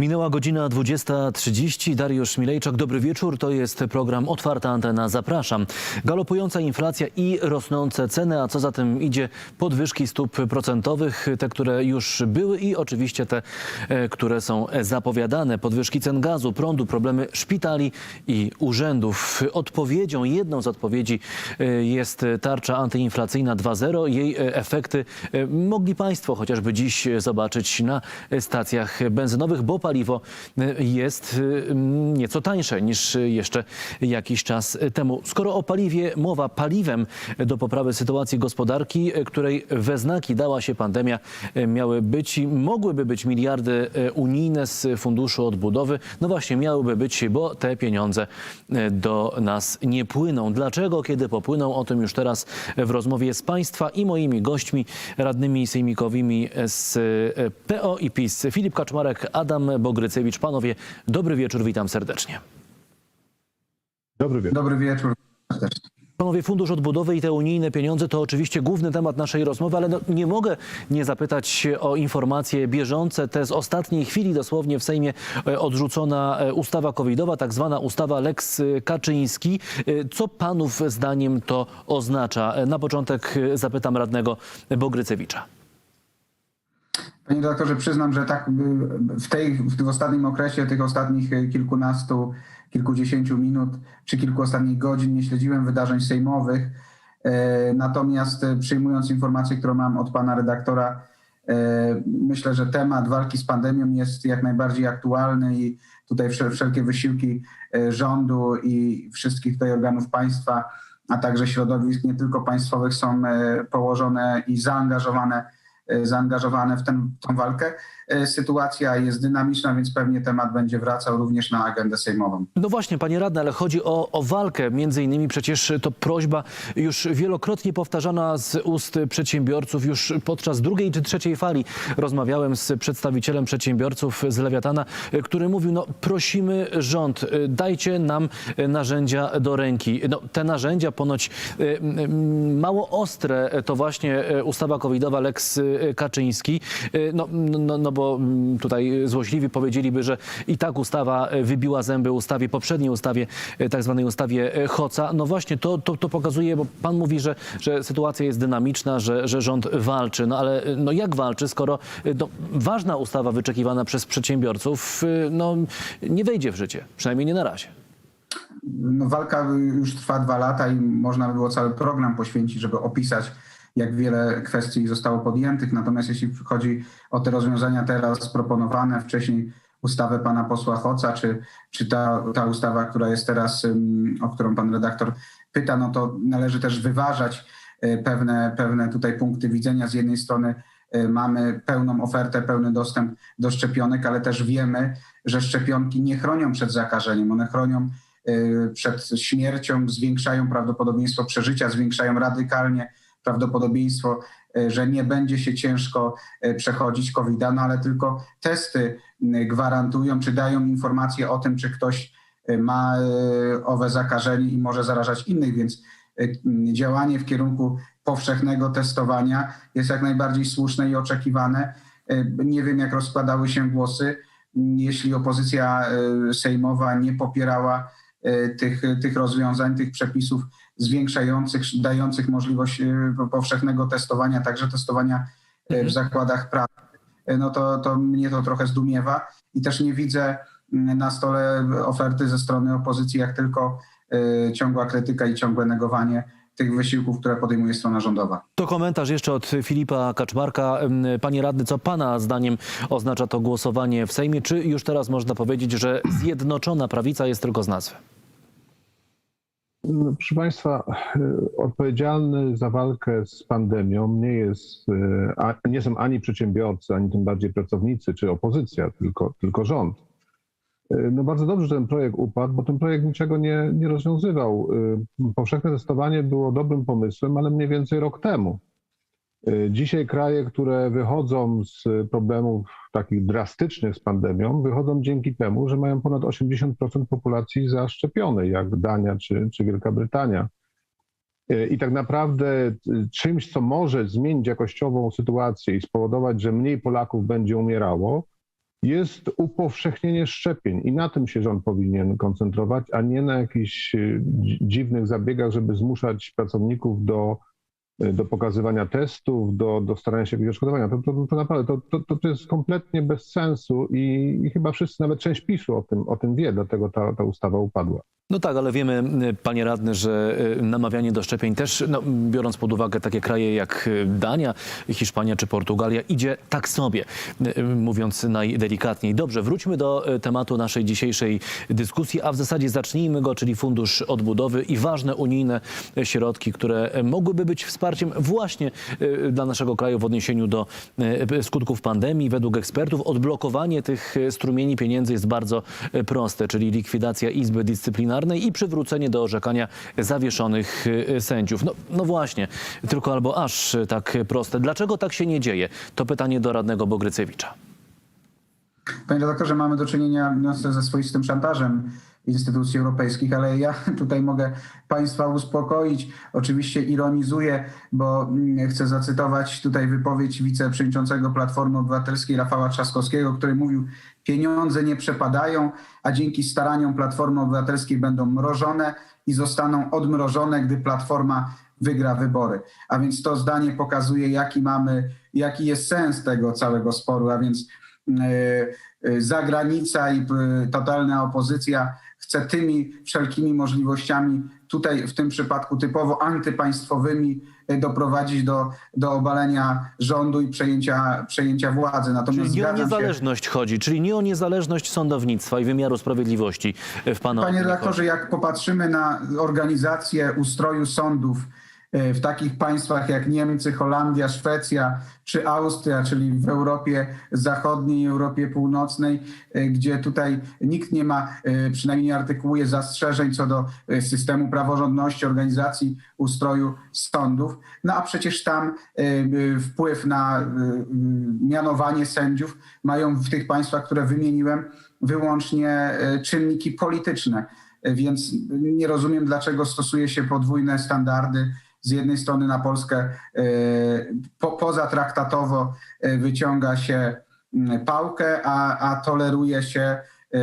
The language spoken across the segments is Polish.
Minęła godzina 20.30. Dariusz Milejczak, dobry wieczór. To jest program Otwarta Antena. Zapraszam. Galopująca inflacja i rosnące ceny, a co za tym idzie podwyżki stóp procentowych, te, które już były i oczywiście te, e, które są zapowiadane. Podwyżki cen gazu, prądu, problemy szpitali i urzędów. Odpowiedzią, jedną z odpowiedzi e, jest tarcza antyinflacyjna 2.0. Jej e, efekty mogli Państwo chociażby dziś zobaczyć na stacjach benzynowych, bo paliwo e, jest e, nieco tańsze niż jeszcze jakiś czas temu. Skoro o paliwie mowa, paliwem do poprawy sytuacji gospodarki, e, której we znaki dała się pandemia, miały być i mogłyby być miliardy unijne z Funduszu Odbudowy. No właśnie, miałyby być, bo te pieniądze do nas nie płyną. Dlaczego, kiedy popłyną? O tym już teraz w rozmowie z Państwa i moimi gośćmi, radnymi sejmikowymi z PO i PiS. Filip Kaczmarek, Adam Bogrycewicz. Panowie, dobry wieczór, witam serdecznie. Dobry wieczór. Dobry wieczór. Panowie, Fundusz Odbudowy i te unijne pieniądze to oczywiście główny temat naszej rozmowy, ale no, nie mogę nie zapytać o informacje bieżące. Te z ostatniej chwili dosłownie w Sejmie e, odrzucona e, ustawa covidowa, tak zwana ustawa Lex Kaczyński. E, Co panów zdaniem to oznacza? Na początek zapytam radnego Bogrycewicza. Panie redaktorze, przyznam, że tak w, tej, w ostatnim okresie, tych ostatnich y, kilkunastu, kilkudziesięciu minut czy kilku ostatnich godzin nie śledziłem wydarzeń sejmowych. E, Natomiast e, przyjmując informację, którą mam od pana redaktora, e, myślę, że temat walki z pandemią jest jak najbardziej aktualny i tutaj wszel- wszelkie wysiłki rządu i wszystkich tutaj organów państwa, a także środowisk nie tylko państwowych są położone i zaangażowane zaangażowane w tę walkę. E, Sytuacja jest dynamiczna, więc pewnie temat będzie wracał również na agendę sejmową. No właśnie, panie radny, ale chodzi o, o walkę. Między innymi przecież to prośba już wielokrotnie powtarzana z ust przedsiębiorców. Już podczas drugiej czy trzeciej fali rozmawiałem z przedstawicielem przedsiębiorców z Lewiatana, y, który mówił, no prosimy rząd, dajcie nam narzędzia do ręki. No, te narzędzia ponoć mało ostre to właśnie ustawa covidowa Lex Kaczyński. Y, No, no, no bo mm, tutaj złośliwi powiedzieliby, że i tak ustawa y, wybiła zęby ustawie, poprzedniej ustawie, y, tak zwanej ustawie y, Hoca. No właśnie, to, to, to pokazuje, bo pan mówi, że, że sytuacja jest dynamiczna, że, że rząd walczy. No ale y, no jak walczy, skoro y, no, ważna ustawa wyczekiwana przez przedsiębiorców y, no, nie wejdzie w życie, przynajmniej nie na razie. No, walka już trwa dwa lata i można by było cały program poświęcić, żeby opisać, jak wiele kwestii zostało podjętych. Natomiast jeśli chodzi o te rozwiązania teraz proponowane, wcześniej ustawę pana posła Hoca, czy, czy ta, ta ustawa, która jest teraz, o którą pan redaktor pyta, no to należy też wyważać y, pewne, pewne tutaj punkty widzenia. Z jednej strony y, mamy pełną ofertę, pełny dostęp do szczepionek, ale też wiemy, że szczepionki nie chronią przed zakażeniem. One chronią y, przed śmiercią, zwiększają prawdopodobieństwo przeżycia, zwiększają radykalnie prawdopodobieństwo, y, że nie będzie się ciężko y, przechodzić COVID-a, no ale tylko testy gwarantują, czy dają informacje o tym, czy ktoś y, ma owe zakażenie i może zarażać innych, więc działanie w kierunku powszechnego testowania jest jak najbardziej słuszne i oczekiwane. Nie wiem, jak rozkładały się głosy, jeśli opozycja sejmowa nie popierała tych, tych rozwiązań, tych przepisów zwiększających, dających możliwość y, powszechnego testowania, także testowania y, w Mhm. zakładach pracy, y, no to, to mnie to trochę zdumiewa i też nie widzę na stole oferty ze strony opozycji, jak tylko ciągła krytyka i ciągłe negowanie tych wysiłków, które podejmuje strona rządowa. To komentarz jeszcze od Filipa Kaczmarka. Panie radny, co pana zdaniem oznacza to głosowanie w Sejmie? Czy już teraz można powiedzieć, że zjednoczona prawica jest tylko z nazwy? Proszę Państwa, y, odpowiedzialny za walkę z pandemią nie, jest, a- nie są ani przedsiębiorcy, ani tym bardziej pracownicy czy opozycja, tylko, tylko rząd. Y, No bardzo dobrze, że ten projekt upadł, bo ten projekt niczego nie, nie rozwiązywał. Powszechne testowanie było dobrym pomysłem, ale mniej więcej rok temu. Y, Dzisiaj kraje, które wychodzą z problemów takich drastycznych z pandemią, wychodzą dzięki temu, że mają ponad 80% populacji zaszczepionej, jak Dania czy, czy Wielka Brytania. Y, I tak naprawdę y, czymś, co może zmienić jakościową sytuację i spowodować, że mniej Polaków będzie umierało, jest upowszechnienie szczepień i na tym się rząd powinien koncentrować, a nie na jakichś dzi- dziwnych zabiegach, żeby zmuszać pracowników do, do pokazywania testów, do, do starania się jakiegoś odszkodowania. To, to, to naprawdę to, to, to, to jest kompletnie bez sensu i, i chyba wszyscy, nawet część PiSu o tym, o tym wie, dlatego ta, ta ustawa upadła. No tak, ale wiemy, y, panie radny, że y, namawianie do szczepień też, no, biorąc pod uwagę takie kraje jak y, Dania, Hiszpania czy Portugalia, idzie tak sobie, mówiąc najdelikatniej. Dobrze, wróćmy do tematu naszej dzisiejszej dyskusji, a w zasadzie zacznijmy go, czyli Fundusz Odbudowy i ważne unijne środki, które mogłyby być wsparciem właśnie dla naszego kraju w odniesieniu do skutków pandemii. Według ekspertów odblokowanie tych strumieni pieniędzy jest bardzo proste, czyli likwidacja Izby Dyscyplinarnej i przywrócenie do orzekania zawieszonych y, sędziów. No, no właśnie, tylko albo aż y, tak proste. Dlaczego tak się nie dzieje? To pytanie do radnego Bogrycewicza. Panie redaktorze, mamy do czynienia no, ze ze swoistym szantażem instytucji europejskich, ale ja tutaj mogę Państwa uspokoić. Oczywiście ironizuję, bo mm, chcę zacytować tutaj wypowiedź wiceprzewodniczącego Platformy Obywatelskiej Rafała Trzaskowskiego, który mówił, pieniądze nie przepadają, a dzięki staraniom Platformy Obywatelskiej będą mrożone i zostaną odmrożone, gdy Platforma wygra wybory. A więc to zdanie pokazuje, jaki mamy, jaki jest sens tego całego sporu, a więc e, e, zagranica i e, totalna opozycja chce tymi wszelkimi możliwościami, tutaj w tym przypadku typowo antypaństwowymi, e, doprowadzić do, do obalenia rządu i przejęcia, przejęcia władzy. Natomiast Czyli nie o zgadzam się, niezależność chodzi, czyli nie o niezależność sądownictwa i wymiaru sprawiedliwości w Pana Panie redaktorze, jak popatrzymy na organizację ustroju sądów e, w takich państwach jak Niemcy, Holandia, Szwecja czy Austria, czyli w Europie Zachodniej, Europie Północnej, e, gdzie tutaj nikt nie ma, e, przynajmniej nie artykułuje zastrzeżeń co do e, systemu praworządności, organizacji ustroju sądów. No a przecież tam e, e, wpływ na e, e, mianowanie sędziów mają w tych państwach, które wymieniłem, wyłącznie e, czynniki polityczne. E, Więc nie rozumiem, dlaczego stosuje się podwójne standardy. Z jednej strony na Polskę e, po, pozatraktatowo e, wyciąga się mm, pałkę, a, a toleruje się e,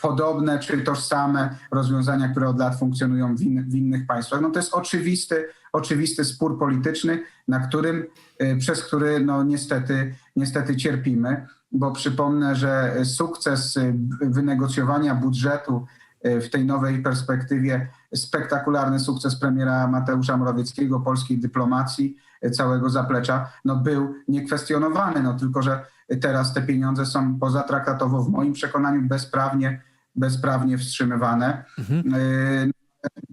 podobne czy tożsame rozwiązania, które od lat funkcjonują w, in, w innych państwach. No to jest oczywisty, oczywisty spór polityczny, na którym, przez który no niestety, niestety cierpimy, bo przypomnę, że sukces wynegocjowania budżetu w tej nowej perspektywie, spektakularny sukces premiera Mateusza Morawieckiego, polskiej dyplomacji, e, całego zaplecza, no był niekwestionowany, no tylko, że teraz te pieniądze są pozatraktatowo w moim przekonaniu bezprawnie, bezprawnie wstrzymywane. E,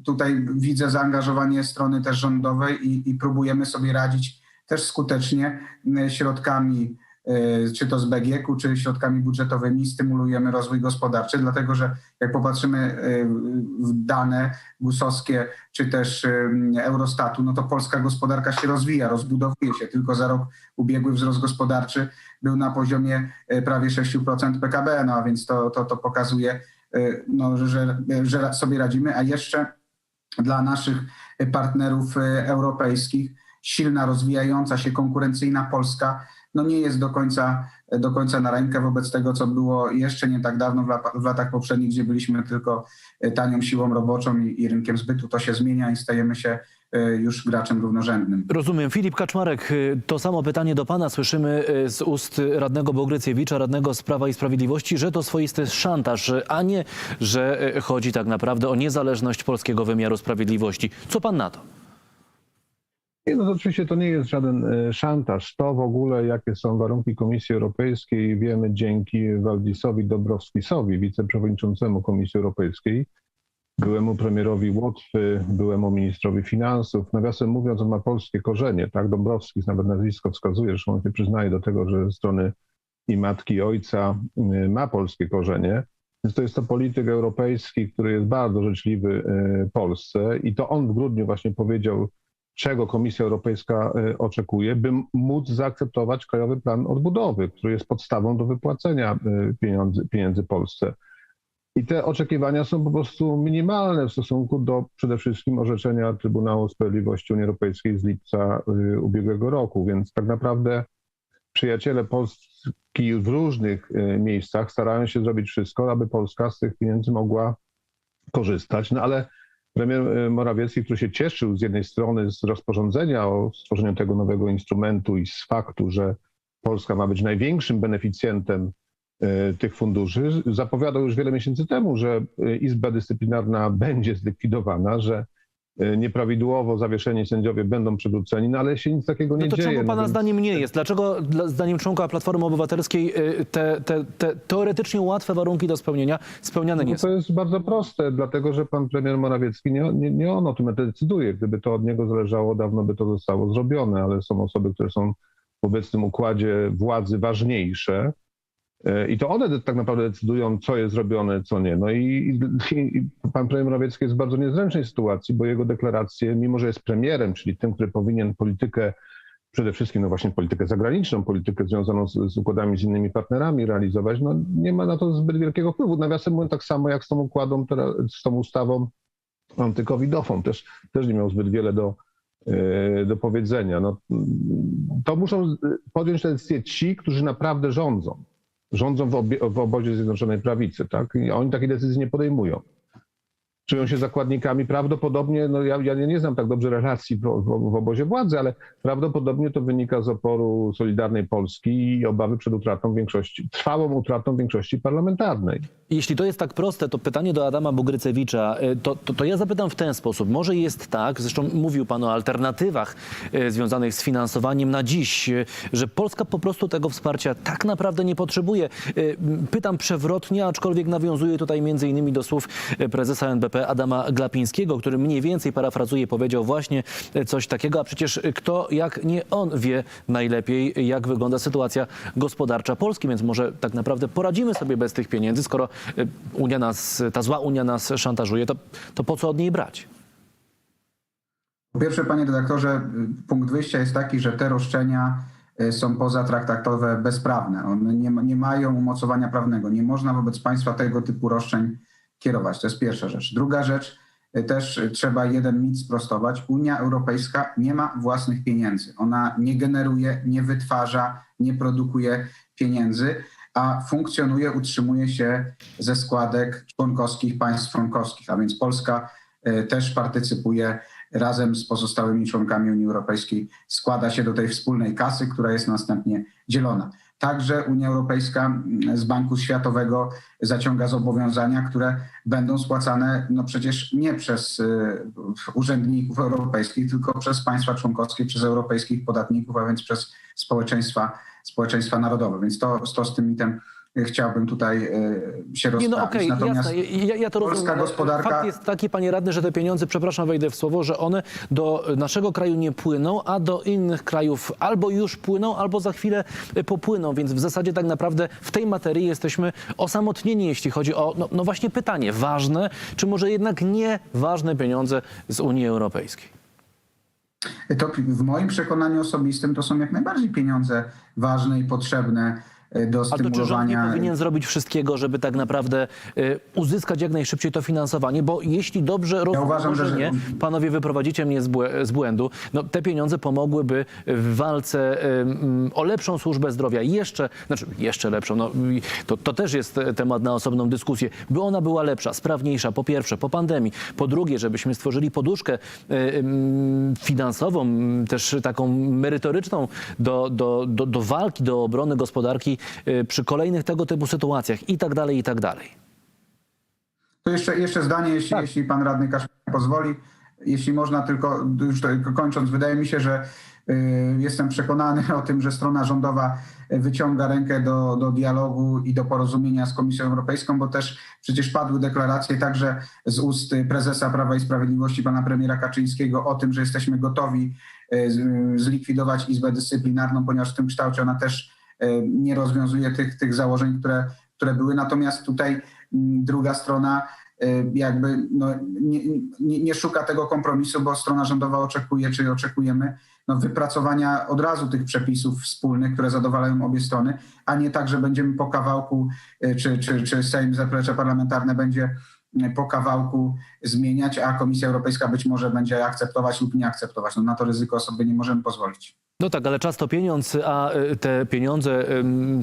Tutaj widzę zaangażowanie strony też rządowej i, i próbujemy sobie radzić też skutecznie środkami, e, czy to z BGK-u, czy środkami budżetowymi stymulujemy rozwój gospodarczy, dlatego że jak popatrzymy e, w dane GUS-owskie, czy też e, Eurostatu, no to polska gospodarka się rozwija, rozbudowuje się. Tylko za rok ubiegły wzrost gospodarczy był na poziomie prawie 6% PKB, no a więc to, to, to pokazuje, no, że, że sobie radzimy, a jeszcze dla naszych partnerów europejskich silna, rozwijająca się, konkurencyjna Polska no nie jest do końca, do końca na rękę wobec tego, co było jeszcze nie tak dawno w, lata, w latach poprzednich, gdzie byliśmy tylko e, tanią siłą roboczą i, i rynkiem zbytu. To się zmienia i stajemy się e, już graczem równorzędnym. Rozumiem. Filip Kaczmarek, y, to samo pytanie do pana słyszymy z ust radnego Bogrycjewicza, radnego z Prawa i Sprawiedliwości, że to swoisty szantaż, a nie, że chodzi tak naprawdę o niezależność polskiego wymiaru sprawiedliwości. Co pan na to? Nie, no to oczywiście to nie jest żaden e, szantaż. To w ogóle, jakie są warunki Komisji Europejskiej, wiemy dzięki Waldisowi Dobrowskisowi, wiceprzewodniczącemu Komisji Europejskiej, byłemu premierowi Łotwy, byłemu ministrowi finansów. Nawiasem mówiąc, on ma polskie korzenie, tak? Dąbrowskis, nawet nazwisko wskazuje, że on się przyznaje do tego, że ze strony i matki, i ojca y, ma polskie korzenie. Więc to jest to polityk europejski, który jest bardzo życzliwy y, Polsce i to on w grudniu właśnie powiedział, czego Komisja Europejska y, oczekuje, by móc zaakceptować Krajowy Plan Odbudowy, który jest podstawą do wypłacenia y, pieniędzy, pieniędzy Polsce. I te oczekiwania są po prostu minimalne w stosunku do przede wszystkim orzeczenia Trybunału Sprawiedliwości Unii Europejskiej z lipca y, ubiegłego roku, więc tak naprawdę przyjaciele Polski w różnych e, miejscach starają się zrobić wszystko, aby Polska z tych pieniędzy mogła korzystać. No ale premier e, Morawiecki, który się cieszył z jednej strony z rozporządzenia o stworzeniu tego nowego instrumentu i z faktu, że Polska ma być największym beneficjentem e, tych funduszy, zapowiadał już wiele miesięcy temu, że e, Izba Dyscyplinarna będzie zlikwidowana, że nieprawidłowo zawieszeni sędziowie będą przywróceni, no ale się nic takiego nie No to dzieje. czemu no pana więc- zdaniem nie jest? Dlaczego dla- zdaniem członka Platformy Obywatelskiej y, te, te, te teoretycznie łatwe warunki do spełnienia spełniane nie No są? to jest bardzo proste, dlatego że pan premier Morawiecki, nie, nie, nie on o tym decyduje. Gdyby to od niego zależało, dawno by to zostało zrobione, ale są osoby, które są w obecnym układzie władzy ważniejsze. E, I to one tak naprawdę decydują, co jest robione, co nie. No i, i, i pan premier Morawiecki jest w bardzo niezręcznej sytuacji, bo jego deklaracje, mimo że jest premierem, czyli tym, który powinien politykę, przede wszystkim no właśnie politykę zagraniczną, politykę związaną z, z układami z innymi partnerami realizować, no nie ma na to zbyt wielkiego wpływu. Nawiasem mówiąc, tak samo jak z tą układą, z tą ustawą antykowidową, też, też nie miał zbyt wiele do, e, do powiedzenia. No, to muszą podjąć te decyzje ci, którzy naprawdę rządzą. Rządzą w, obie, w obozie Zjednoczonej Prawicy, tak? I oni takiej decyzji nie podejmują. Czują się zakładnikami. Prawdopodobnie, no ja, ja nie znam tak dobrze relacji w, w, w obozie władzy, ale prawdopodobnie to wynika z oporu Solidarnej Polski i obawy przed utratą większości, trwałą utratą większości parlamentarnej. Jeśli to jest tak proste, to pytanie do Adama Bugrycewicza, y, to, to, to ja zapytam w ten sposób. Może jest tak, zresztą mówił Pan o alternatywach y, związanych z finansowaniem na dziś, y, że Polska po prostu tego wsparcia tak naprawdę nie potrzebuje. Pytam przewrotnie, aczkolwiek nawiązuję tutaj między innymi do słów prezesa NBP Adama Glapińskiego, który mniej więcej parafrazuje, powiedział właśnie coś takiego, a przecież kto jak nie on wie najlepiej, jak wygląda sytuacja gospodarcza Polski, więc może tak naprawdę poradzimy sobie bez tych pieniędzy, skoro Unia nas, ta zła Unia nas szantażuje, to, to po co od niej brać? Po pierwsze, panie redaktorze, punkt wyjścia jest taki, że te roszczenia y, są pozatraktatowe bezprawne. One nie, nie mają umocowania prawnego. Nie można wobec państwa tego typu roszczeń kierować. To jest pierwsza rzecz. Druga rzecz, y, też trzeba jeden mit sprostować. Unia Europejska nie ma własnych pieniędzy. Ona nie generuje, nie wytwarza, nie produkuje pieniędzy, a funkcjonuje, utrzymuje się ze składek członkowskich państw członkowskich, a więc Polska y, też partycypuje razem z pozostałymi członkami Unii Europejskiej składa się do tej wspólnej kasy, która jest następnie dzielona. Także Unia Europejska z Banku Światowego zaciąga zobowiązania, które będą spłacane no przecież nie przez y, urzędników europejskich, tylko przez państwa członkowskie, przez europejskich podatników, a więc przez społeczeństwa, społeczeństwa narodowe. Więc to, to z tym mitem y, chciałbym tutaj y, się rozprawić. no okej, jasne, ja, ja to Polska rozumiem. gospodarka- Fakt jest taki, panie radny, że te pieniądze, przepraszam, wejdę w słowo, że one do naszego kraju nie płyną, a do innych krajów albo już płyną, albo za chwilę y, popłyną, więc w zasadzie tak naprawdę w tej materii jesteśmy osamotnieni, jeśli chodzi o, no, no właśnie pytanie, ważne, czy może jednak nie ważne pieniądze z Unii Europejskiej? To w moim przekonaniu osobistym to są jak najbardziej pieniądze ważne i potrzebne do A to czy rząd nie stymulowania. powinien zrobić wszystkiego, żeby tak naprawdę y, uzyskać jak najszybciej to finansowanie? Bo jeśli dobrze rozumiem, uważam, może że- nie, panowie wyprowadzicie mnie z, błę- z błędu, no, te pieniądze pomogłyby w walce y, mm, o lepszą służbę zdrowia. Jeszcze, znaczy jeszcze lepszą, no, to, to też jest e, temat na osobną dyskusję. By ona była lepsza, sprawniejsza, po pierwsze, po pandemii. Po drugie, żebyśmy stworzyli poduszkę y, mm, finansową, mm, też taką merytoryczną do, do, do, do walki, do obrony gospodarki przy kolejnych tego typu sytuacjach i tak dalej, i tak dalej. To jeszcze, jeszcze zdanie, jeśli, Tak. jeśli pan radny Kaszmir pozwoli. Jeśli można, tylko już tylko kończąc, wydaje mi się, że y, jestem przekonany o tym, że strona rządowa wyciąga rękę do, do dialogu i do porozumienia z Komisją Europejską, bo też przecież padły deklaracje także z ust prezesa Prawa i Sprawiedliwości, pana premiera Kaczyńskiego o tym, że jesteśmy gotowi y, zlikwidować Izbę Dyscyplinarną, ponieważ w tym kształcie ona też y, nie rozwiązuje tych, tych założeń, które, które były. Natomiast tutaj mm, druga strona y, jakby no, nie, nie, nie szuka tego kompromisu, bo strona rządowa oczekuje, czy oczekujemy no, wypracowania od razu tych przepisów wspólnych, które zadowalają obie strony, a nie tak, że będziemy po kawałku, y, czy, czy, czy Sejm zaplecze parlamentarne będzie y, po kawałku zmieniać, a Komisja Europejska być może będzie akceptować lub nie akceptować. No, na to ryzyko sobie nie możemy pozwolić. No tak, ale czas to pieniądz, a y, te pieniądze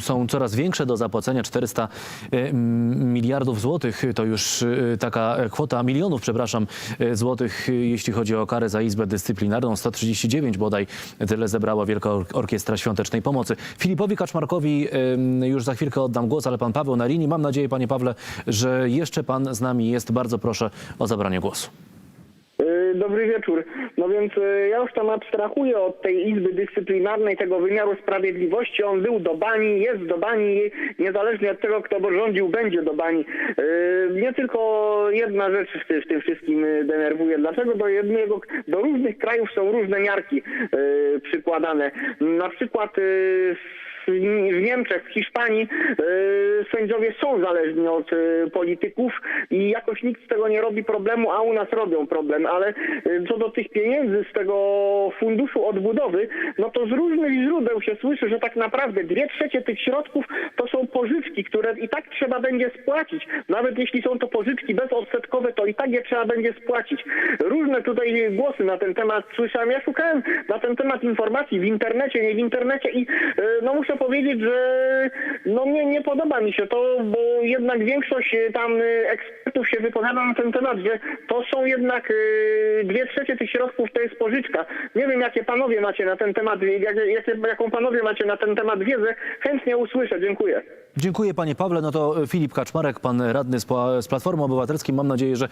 są coraz większe do zapłacenia. 400 ym, miliardów złotych to już y, taka kwota, milionów, przepraszam, y, złotych, y, jeśli chodzi o karę za Izbę Dyscyplinarną. 139 bodaj tyle zebrała Wielka Or- Orkiestra Świątecznej Pomocy. Filipowi Kaczmarkowi już za chwilkę oddam głos, ale pan Paweł na linii. Mam nadzieję, panie Pawle, że jeszcze pan z nami jest. Bardzo proszę o zabranie głosu. Y, Dobry wieczór. No więc y, ja już tam abstrahuję od tej Izby Dyscyplinarnej, tego wymiaru sprawiedliwości. On był do bani, jest do bani, niezależnie od tego, kto rządził, będzie do bani. Y, Mnie tylko jedna rzecz w ty- w tym wszystkim denerwuje. Dlaczego do jednego, do różnych krajów są różne miarki przykładane? Na przykład w Niemczech, w Hiszpanii y, sędziowie są zależni od y, polityków i jakoś nikt z tego nie robi problemu, a u nas robią problem. Ale y, co do tych pieniędzy z tego funduszu odbudowy, no to z różnych źródeł się słyszy, że tak naprawdę dwie trzecie tych środków to są pożyczki, które i tak trzeba będzie spłacić. Nawet jeśli są to pożyczki bezodsetkowe, to i tak je trzeba będzie spłacić. Różne tutaj głosy na ten temat słyszałem. Ja szukałem na ten temat informacji w internecie, nie w internecie i no muszę powiedzieć, że no nie, nie podoba mi się to, bo jednak większość y, tam y, ekspertów się wypowiada na ten temat, że to są jednak y, dwie trzecie tych środków to jest pożyczka. Nie wiem, jakie panowie macie na ten temat, jak, jakie, jaką panowie macie na ten temat wiedzę. Chętnie usłyszę. Dziękuję. Dziękuję panie Pawle. No to Filip Kaczmarek, pan radny z, z Platformy Obywatelskiej. Mam nadzieję, że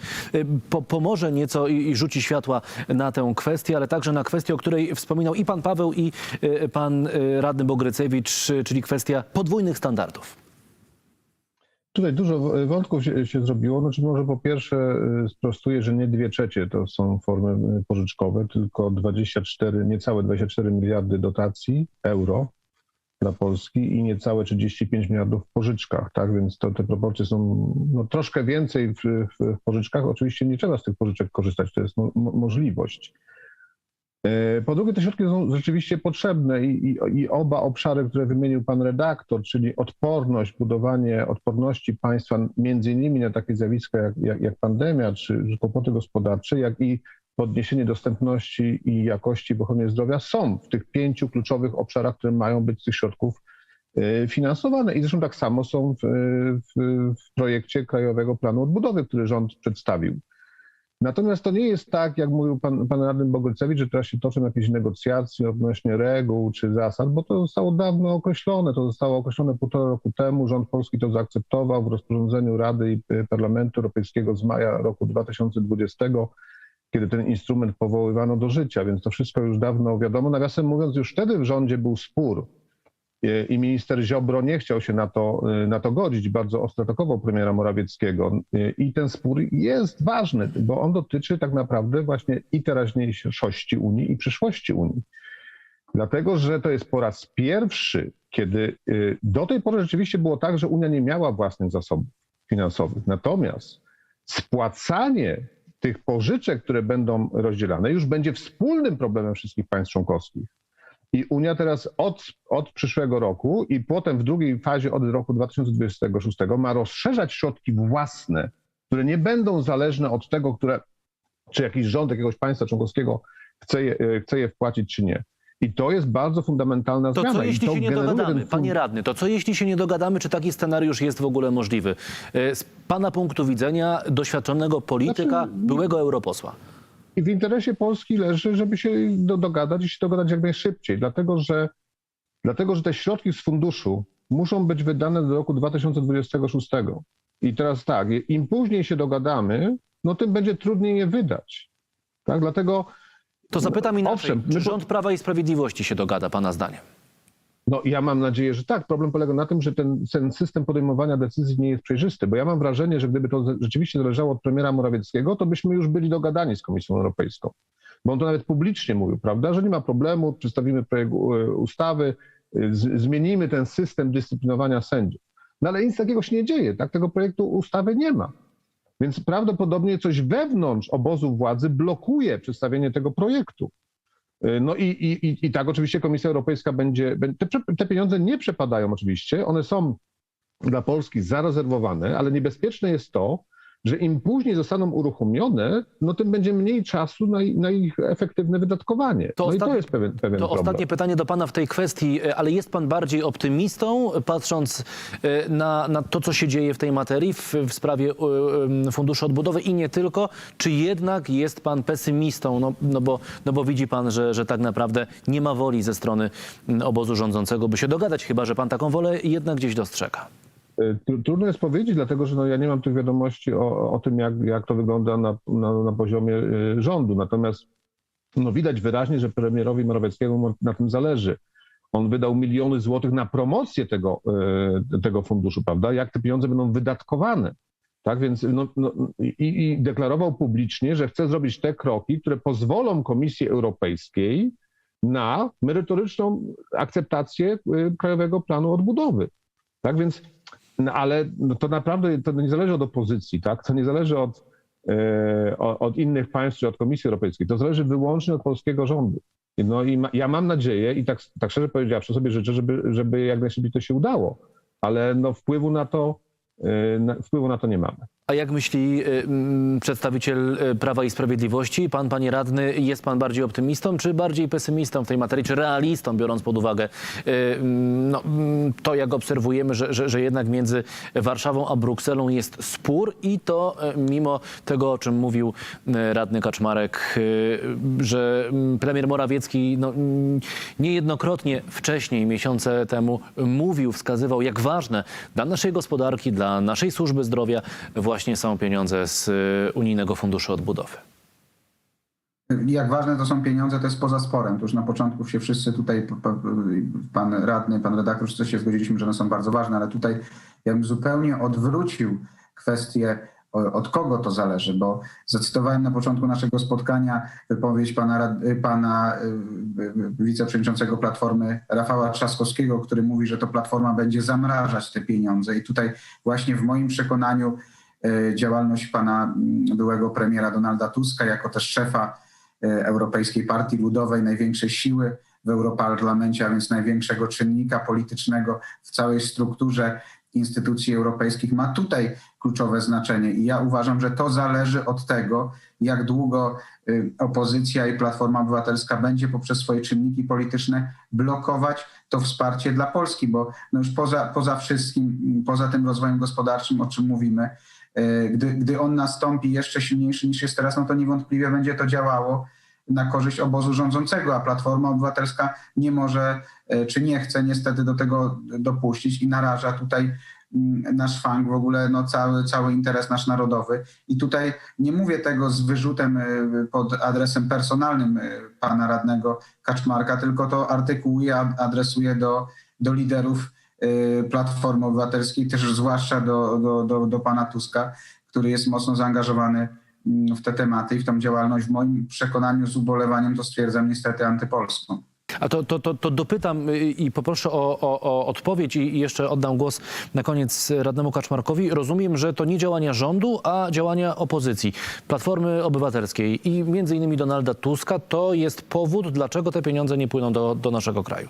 po, pomoże nieco i, i rzuci światła na tę kwestię, ale także na kwestię, o której wspominał i pan Paweł, i pan radny Bogrycewicz, czyli kwestia podwójnych standardów. Tutaj dużo wątków się, się zrobiło. Znaczy może po pierwsze y, sprostuję, że nie dwie trzecie to są formy y, pożyczkowe, tylko 24, niecałe 24 miliardy dotacji euro dla Polski i niecałe 35 miliardów w pożyczkach, tak? Więc to, te proporcje są no, troszkę więcej w, w, pożyczkach. Oczywiście nie trzeba z tych pożyczek korzystać, to jest mo, mo, możliwość. E, Po drugie, te środki są rzeczywiście potrzebne i, i, i oba obszary, które wymienił pan redaktor, czyli odporność, budowanie odporności państwa między innymi na takie zjawiska jak, jak, jak pandemia czy, kłopoty gospodarcze, jak i podniesienie dostępności i jakości w ochronie zdrowia są w tych pięciu kluczowych obszarach, które mają być z tych środków e, finansowane. I zresztą tak samo są w, w, w projekcie Krajowego Planu Odbudowy, który rząd przedstawił. Natomiast to nie jest tak, jak mówił pan, pan radny Bogolcewicz, że teraz się toczą jakieś negocjacje odnośnie reguł czy zasad, bo to zostało dawno określone. To zostało określone półtora roku temu. Rząd polski to zaakceptował w rozporządzeniu Rady i y, Parlamentu Europejskiego z maja roku 2020, kiedy ten instrument powoływano do życia, więc to wszystko już dawno wiadomo. Nawiasem mówiąc, już wtedy w rządzie był spór i minister Ziobro nie chciał się na to, y, na to godzić, bardzo ostro premiera Morawieckiego. Y, I ten spór jest ważny, bo on dotyczy tak naprawdę właśnie i teraźniejszości Unii, i przyszłości Unii. Dlatego, że to jest po raz pierwszy, kiedy do tej pory rzeczywiście było tak, że Unia nie miała własnych zasobów finansowych. Natomiast spłacanie tych pożyczek, które będą rozdzielane, już będzie wspólnym problemem wszystkich państw członkowskich. I Unia teraz od, od przyszłego roku i potem w drugiej fazie od roku 2026 ma rozszerzać środki własne, które nie będą zależne od tego, które, czy jakiś rząd jakiegoś państwa członkowskiego chce je, e, chce je wpłacić, czy nie. I to jest bardzo fundamentalna To zmiana. co jeśli się nie dogadamy, ten panie radny, to co jeśli się nie dogadamy, czy taki scenariusz jest w ogóle możliwy? Y, Z pana punktu widzenia, doświadczonego polityka, Znaczy, byłego europosła. I w interesie Polski leży, żeby się do, dogadać i się dogadać jak najszybciej, dlatego że, dlatego że te środki z funduszu muszą być wydane do roku 2026. I teraz tak, im później się dogadamy, no tym będzie trudniej je wydać. Tak, dlatego To zapytam inaczej, Owszem, czy rząd Prawa i Sprawiedliwości się dogada, pana zdaniem? No ja mam nadzieję, że tak. Problem polega na tym, że ten, ten system podejmowania decyzji nie jest przejrzysty, bo ja mam wrażenie, że gdyby to ze- rzeczywiście zależało od premiera Morawieckiego, to byśmy już byli dogadani z Komisją Europejską. Bo on to nawet publicznie mówił, prawda, że nie ma problemu, przedstawimy projekt e, ustawy, e, z, zmienimy ten system dyscyplinowania sędziów. No ale nic takiego się nie dzieje, tak? Tego projektu ustawy nie ma. Więc prawdopodobnie coś wewnątrz obozu władzy blokuje przedstawienie tego projektu. No i, i, i- tak oczywiście Komisja Europejska będzie, te, te pieniądze nie przepadają oczywiście, one są dla Polski zarezerwowane, ale niebezpieczne jest to, że im później zostaną uruchomione, no tym będzie mniej czasu na, na ich efektywne wydatkowanie. To no ostatnie- to jest pewien, pewien To problem. ostatnie pytanie do pana w tej kwestii, e, ale jest pan bardziej optymistą, patrząc e, na, na to, co się dzieje w tej materii, w, w sprawie e, e, Funduszu Odbudowy i nie tylko, czy jednak jest pan pesymistą, no, no, bo, no bo widzi pan, że, że tak naprawdę nie ma woli ze strony obozu rządzącego, by się dogadać, chyba że pan taką wolę jednak gdzieś dostrzega. Y, tru- Trudno jest powiedzieć, dlatego że no, ja nie mam tych wiadomości o, o tym, jak, jak to wygląda na, na, na poziomie y, rządu. Natomiast no, widać wyraźnie, że premierowi Morawieckiemu na tym zależy. On wydał miliony złotych na promocję tego, y, tego funduszu, prawda? Jak te pieniądze będą wydatkowane. Tak więc no, no, i, i deklarował publicznie, że chce zrobić te kroki, które pozwolą Komisji Europejskiej na merytoryczną akceptację Krajowego Planu Odbudowy. Tak więc no ale no to naprawdę to nie zależy od opozycji, tak? To nie zależy od, e, od, innych państw czy od Komisji Europejskiej. To zależy wyłącznie od polskiego rządu. No i ma, ja mam nadzieję i tak, tak szczerze powiedziawszy sobie życzę, żeby, żeby jak najszybciej to się udało, ale no wpływu na to, e, na, wpływu na to nie mamy. A jak myśli y, mm, przedstawiciel y, Prawa i Sprawiedliwości, pan, panie radny, jest pan bardziej optymistą, czy bardziej pesymistą w tej materii, czy realistą, biorąc pod uwagę y, mm, no, mm, to, jak obserwujemy, że, że, że jednak między Warszawą a Brukselą jest spór i to mimo tego, o czym mówił radny Kaczmarek, że premier Morawiecki no, niejednokrotnie wcześniej, miesiące temu mówił, wskazywał, jak ważne dla naszej gospodarki, dla naszej służby zdrowia właśnie są pieniądze z y, Unijnego Funduszu Odbudowy. Jak ważne to są pieniądze, to jest poza sporem. To już na początku się wszyscy tutaj, pan radny, pan redaktor, wszyscy się zgodziliśmy, że one są bardzo ważne, ale tutaj ja bym zupełnie odwrócił kwestię, od kogo to zależy, bo zacytowałem na początku naszego spotkania wypowiedź pana, pana y, y, wiceprzewodniczącego Platformy Rafała Trzaskowskiego, który mówi, że to Platforma będzie zamrażać te pieniądze i tutaj właśnie w moim przekonaniu działalność pana mm, byłego premiera Donalda Tuska jako też szefa e, Europejskiej Partii Ludowej, największej siły w Europarlamencie, a więc największego czynnika politycznego w całej strukturze instytucji europejskich, ma tutaj kluczowe znaczenie. I ja uważam, że to zależy od tego, jak długo y, opozycja i Platforma Obywatelska będzie poprzez swoje czynniki polityczne blokować to wsparcie dla Polski, bo no już poza, poza wszystkim, mm, poza tym rozwojem gospodarczym, o czym mówimy, y, gdy, gdy on nastąpi jeszcze silniejszy niż jest teraz, no to niewątpliwie będzie to działało na korzyść obozu rządzącego, a Platforma Obywatelska nie może e, czy nie chce niestety do tego dopuścić i naraża tutaj mm, na szwank w ogóle no, cały, cały interes nasz narodowy. I tutaj nie mówię tego z wyrzutem e, pod adresem personalnym e, pana radnego Kaczmarka, tylko to artykułuję, ad- adresuję do, do liderów Platformy Obywatelskiej, też zwłaszcza do, do, do, do pana Tuska, który jest mocno zaangażowany w te tematy i w tą działalność, w moim przekonaniu z ubolewaniem to stwierdzam niestety antypolską. A to, to, to, to dopytam y, i poproszę o, o, o odpowiedź i jeszcze oddam głos na koniec radnemu Kaczmarkowi. Rozumiem, że to nie działania rządu, a działania opozycji, Platformy Obywatelskiej i między innymi Donalda Tuska. To jest powód, dlaczego te pieniądze nie płyną do, do naszego kraju.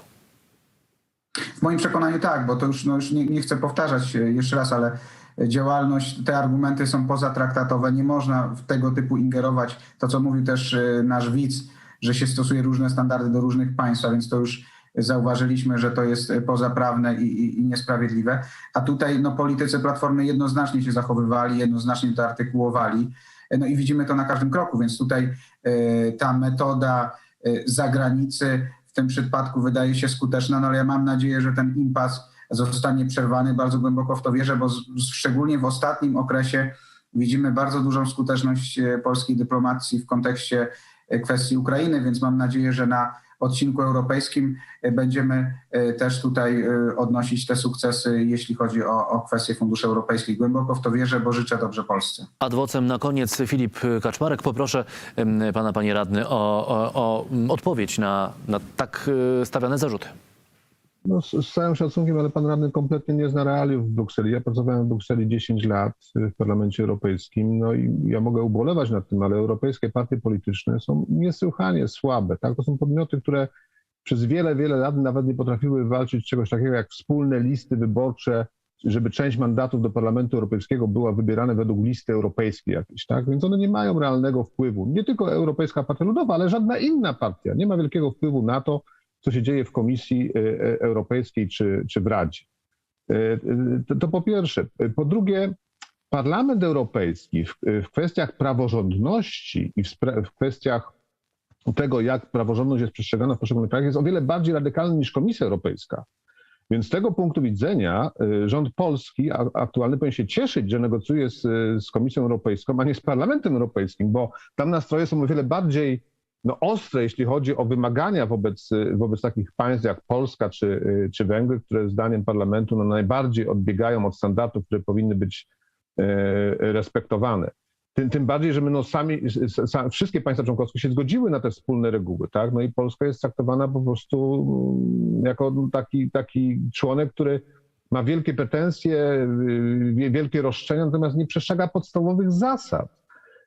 W moim przekonaniu tak, bo to już, no już nie, nie chcę powtarzać e, jeszcze raz, ale działalność, te argumenty są pozatraktatowe, nie można w tego typu ingerować. To, co mówił też e, nasz widz, że się stosuje różne standardy do różnych państw, a więc to już zauważyliśmy, że to jest e, pozaprawne i, i, i niesprawiedliwe. A tutaj no, politycy Platformy jednoznacznie się zachowywali, jednoznacznie to artykułowali. E, No i widzimy to na każdym kroku, więc tutaj e, ta metoda e, zagranicy w tym przypadku wydaje się skuteczna, no ale ja mam nadzieję, że ten impas zostanie przerwany. Bardzo głęboko w to wierzę, bo szczególnie w ostatnim okresie widzimy bardzo dużą skuteczność e, polskiej dyplomacji w kontekście e, kwestii Ukrainy, więc mam nadzieję, że na odcinku europejskim e, będziemy też tutaj odnosić te sukcesy, jeśli chodzi o, o kwestie funduszy europejskich. Głęboko w to wierzę, bo życzę dobrze Polsce. Adwocem na koniec Filip Kaczmarek. Poproszę pana, panie radny, o, o, o mm, odpowiedź na, na tak stawiane zarzuty. No, z, z całym szacunkiem, ale pan radny kompletnie nie zna realiów w Brukseli. Ja pracowałem w Brukseli 10 lat y, w Parlamencie Europejskim, no i ja mogę ubolewać nad tym, ale europejskie partie polityczne są niesłychanie słabe. Tak? To są podmioty, które przez wiele, wiele lat nawet nie potrafiły walczyć czegoś takiego jak wspólne listy wyborcze żeby część mandatów do Parlamentu Europejskiego była wybierana według listy europejskiej jakiejś, tak? Więc one nie mają realnego wpływu. Nie tylko Europejska Partia Ludowa, ale żadna inna partia nie ma wielkiego wpływu na to, co się dzieje w Komisji e, e, Europejskiej czy, czy w Radzie. E, To, to po pierwsze. Po drugie, Parlament Europejski w, w kwestiach praworządności i w, w kwestiach tego, jak praworządność jest przestrzegana w poszczególnych krajach, jest o wiele bardziej radykalny niż Komisja Europejska. Więc z tego punktu widzenia rząd polski aktualny powinien się cieszyć, że negocjuje z, z Komisją Europejską, a nie z Parlamentem Europejskim, bo tam nastroje są o wiele bardziej no, ostre, jeśli chodzi o wymagania wobec, y, wobec takich państw jak Polska czy, y, czy Węgry, które zdaniem parlamentu no, najbardziej odbiegają od standardów, które powinny być e, respektowane. Tym, tym bardziej, że my no sami, s- s- wszystkie państwa członkowskie się zgodziły na te wspólne reguły, tak? No i Polska jest traktowana po prostu mm, jako taki, taki członek, który ma wielkie pretensje, y, wielkie roszczenia, natomiast nie przestrzega podstawowych zasad.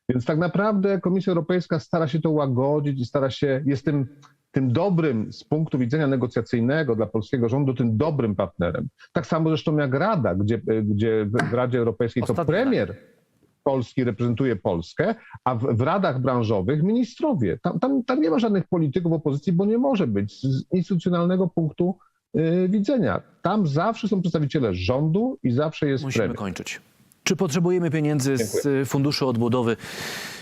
Więc tak naprawdę Komisja Europejska stara się to łagodzić i stara się, jest tym, tym dobrym z punktu widzenia negocjacyjnego dla polskiego rządu, tym dobrym partnerem. Tak samo zresztą jak Rada, gdzie, gdzie w Radzie Europejskiej to premier Polski reprezentuje Polskę, a w, w radach branżowych ministrowie. Tam, tam, tam nie ma żadnych polityków opozycji, bo nie może być z instytucjonalnego punktu y, widzenia. Tam zawsze są przedstawiciele rządu i zawsze jest Musimy premier. kończyć. Czy potrzebujemy pieniędzy z y, Funduszu Odbudowy?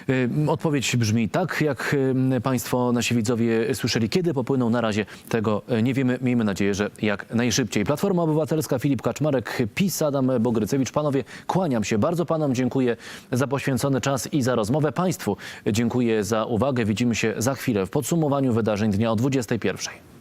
Y, Odpowiedź brzmi tak, jak y, Państwo, nasi widzowie słyszeli. Kiedy popłyną? Na razie tego nie wiemy. Miejmy nadzieję, że jak najszybciej. Platforma Obywatelska, Filip Kaczmarek, PiS, Adam Bogrycewicz. Panowie, kłaniam się. Bardzo Panom dziękuję za poświęcony czas i za rozmowę. Państwu dziękuję za uwagę. Widzimy się za chwilę w podsumowaniu wydarzeń dnia o 21.